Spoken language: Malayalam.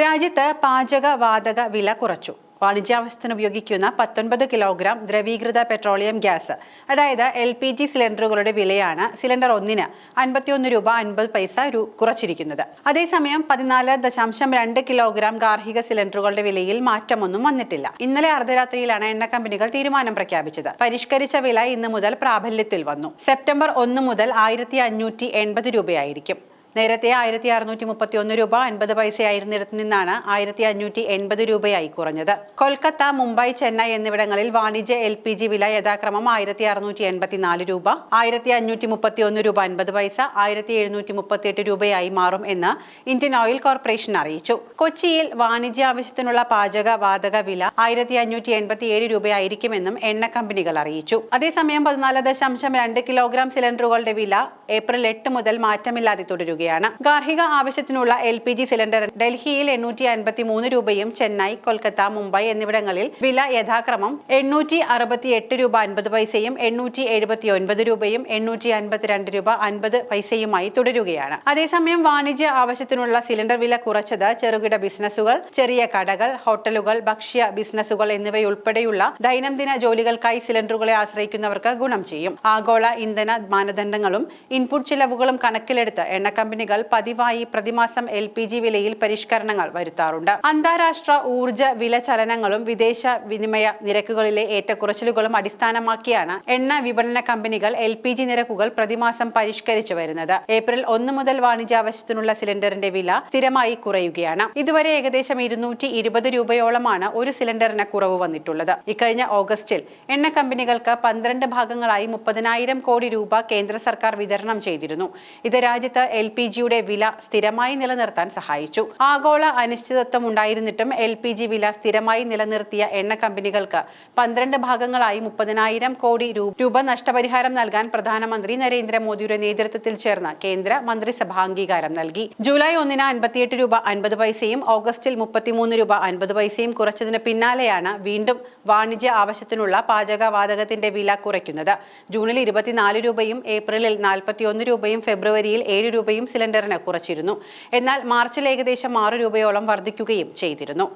രാജ്യത്ത് പാചക വാതക വില കുറച്ചു. വാണിജ്യാവശ്യത്തിന് ഉപയോഗിക്കുന്ന പത്തൊൻപത് കിലോഗ്രാം ദ്രവീകൃത പെട്രോളിയം ഗ്യാസ് അതായത് എൽ പി ജി സിലിണ്ടറുകളുടെ വിലയാണ് സിലിണ്ടർ ഒന്നിന് അൻപത്തിയൊന്ന് രൂപ അൻപത് പൈസ കുറച്ചിരിക്കുന്നത്. അതേസമയം പതിനാല് ദശാംശം രണ്ട് കിലോഗ്രാം ഗാർഹിക സിലിണ്ടറുകളുടെ വിലയിൽ മാറ്റമൊന്നും വന്നിട്ടില്ല. ഇന്നലെ അർദ്ധരാത്രിയിലാണ് എണ്ണ കമ്പനികൾ തീരുമാനം പ്രഖ്യാപിച്ചത്. പരിഷ്കരിച്ച വില ഇന്ന് മുതൽ പ്രാബല്യത്തിൽ വന്നു. സെപ്റ്റംബർ ഒന്ന് മുതൽ ആയിരത്തി രൂപയായിരിക്കും. നേരത്തെ ആയിരത്തി അറുന്നൂറ്റി മുപ്പത്തി ഒന്ന് രൂപ അൻപത് പൈസയായിരുന്നിടത്തു നിന്നാണ് ആയിരത്തി അഞ്ഞൂറ്റി എൺപത് രൂപയായി കുറഞ്ഞത്. കൊൽക്കത്ത മുംബൈ ചെന്നൈ എന്നിവിടങ്ങളിൽ വാണിജ്യ എൽ പി ജി വില യഥാക്രമം ആയിരത്തി അറുന്നൂറ്റി എൺപത്തിനാല് രൂപ ആയിരത്തി അഞ്ഞൂറ്റി മുപ്പത്തി ഒന്ന് രൂപ അൻപത് പൈസ ആയിരത്തി എഴുന്നൂറ്റി മുപ്പത്തി എട്ട് രൂപയായി മാറും എന്ന് ഇന്ത്യൻ ഓയിൽ കോർപ്പറേഷൻ അറിയിച്ചു. കൊച്ചിയിൽ വാണിജ്യ ആവശ്യത്തിനുള്ള പാചക വാതക വില ആയിരത്തി അഞ്ഞൂറ്റി എൺപത്തി ഏഴ് രൂപയായിരിക്കുമെന്നും എണ്ണ കമ്പനികൾ അറിയിച്ചു. അതേസമയം പതിനാല് ദശാംശം രണ്ട് കിലോഗ്രാം സിലിണ്ടറുകളുടെ വില ഏപ്രിൽ എട്ട് മുതൽ മാറ്റമില്ലാതെ തുടരുകയാണ് ഗാർഹിക ആവശ്യത്തിനുള്ള എൽ പി ജി സിലിണ്ടർ ഡൽഹിയിൽ എണ്ണൂറ്റി അൻപത്തി മൂന്ന് രൂപയും ചെന്നൈ കൊൽക്കത്ത മുംബൈ എന്നിവിടങ്ങളിൽ വില യഥാക്രമം എണ്ണൂറ്റി അറുപത്തി എട്ട് രൂപ അൻപത് പൈസയും എണ്ണൂറ്റി എഴുപത്തി ഒൻപത് രൂപയും എണ്ണൂറ്റി അൻപത്തിരണ്ട് രൂപ അൻപത് പൈസയുമായി തുടരുകയാണ്. അതേസമയം വാണിജ്യ ആവശ്യത്തിനുള്ള സിലിണ്ടർ വില കുറച്ചത് ചെറുകിട ബിസിനസ്സുകൾ ചെറിയ കടകൾ ഹോട്ടലുകൾ ഭക്ഷ്യ ബിസിനസ്സുകൾ എന്നിവയുൾപ്പെടെയുള്ള ദൈനംദിന ജോലികൾക്കായി സിലിണ്ടറുകളെ ആശ്രയിക്കുന്നവർക്ക് ഗുണം ചെയ്യും. ആഗോള ഇന്ധന മാനദണ്ഡങ്ങളും ഇൻപുട്ട് ചിലവുകളും കണക്കിലെടുത്ത് എണ്ണ കമ്പനികൾ പതിവായി പ്രതിമാസം എൽ പി ജി വിലയിൽ പരിഷ്കരണങ്ങൾ വരുത്താറുണ്ട്. അന്താരാഷ്ട്ര ഊർജ വില ചലനങ്ങളും വിദേശ വിനിമയ നിരക്കുകളിലെ ഏറ്റക്കുറച്ചിലുകളും അടിസ്ഥാനമാക്കിയാണ് എണ്ണ വിപണന കമ്പനികൾ എൽ പി ജി നിരക്കുകൾ പ്രതിമാസം പരിഷ്കരിച്ചു വരുന്നത്. ഏപ്രിൽ ഒന്ന് മുതൽ വാണിജ്യാവശ്യത്തിനുള്ള സിലിണ്ടറിന്റെ വില സ്ഥിരമായി കുറയുകയാണ്. ഇതുവരെ ഏകദേശം ഇരുന്നൂറ്റി ഇരുപത് രൂപയോളമാണ് ഒരു സിലിണ്ടറിന് കുറവ് വന്നിട്ടുള്ളത്. ഇക്കഴിഞ്ഞ ഓഗസ്റ്റിൽ എണ്ണ കമ്പനികൾക്ക് പന്ത്രണ്ട് ഭാഗങ്ങളായി മുപ്പതിനായിരം കോടി രൂപ കേന്ദ്ര സർക്കാർ വിതരണം ചെയ്തിരുന്നു. ഇത് രാജ്യത്ത് എൽ പി ജിയുടെ വില സ്ഥിരമായി നിലനിർത്താൻ സഹായിച്ചു. ആഗോള അനിശ്ചിതത്വം ഉണ്ടായിരുന്നിട്ടും എൽ പി ജി വില സ്ഥിരമായി നിലനിർത്തിയ എണ്ണ കമ്പനികൾക്ക് പന്ത്രണ്ട് ഭാഗങ്ങളായി മുപ്പതിനായിരം കോടി രൂപ നഷ്ടപരിഹാരം നൽകാൻ പ്രധാനമന്ത്രി നരേന്ദ്രമോദിയുടെ നേതൃത്വത്തിൽ ചേർന്ന കേന്ദ്ര മന്ത്രിസഭ അംഗീകാരം നൽകി. ജൂലൈ ഒന്നിന് അൻപത്തിയെട്ട് രൂപ അൻപത് പൈസയും ഓഗസ്റ്റിൽ മുപ്പത്തിമൂന്ന് രൂപ അൻപത് പൈസയും കുറച്ചതിന് പിന്നാലെയാണ് വീണ്ടും വാണിജ്യ ആവശ്യത്തിനുള്ള പാചകവാതകത്തിന്റെ വില കുറയ്ക്കുന്നത്. ജൂണിൽ ഇരുപത്തിനാല് രൂപയും ഏപ്രിലിൽ നാൽപ്പത്തിയൊന്ന് രൂപയും ഫെബ്രുവരിയിൽ ഏഴ് രൂപയും സിലിണ്ടറിന് കുറച്ചിരുന്നു. എന്നാൽ മാർച്ചിൽ ഏകദേശം ആറ് രൂപയോളം വർദ്ധിക്കുകയും ചെയ്തിരുന്നു.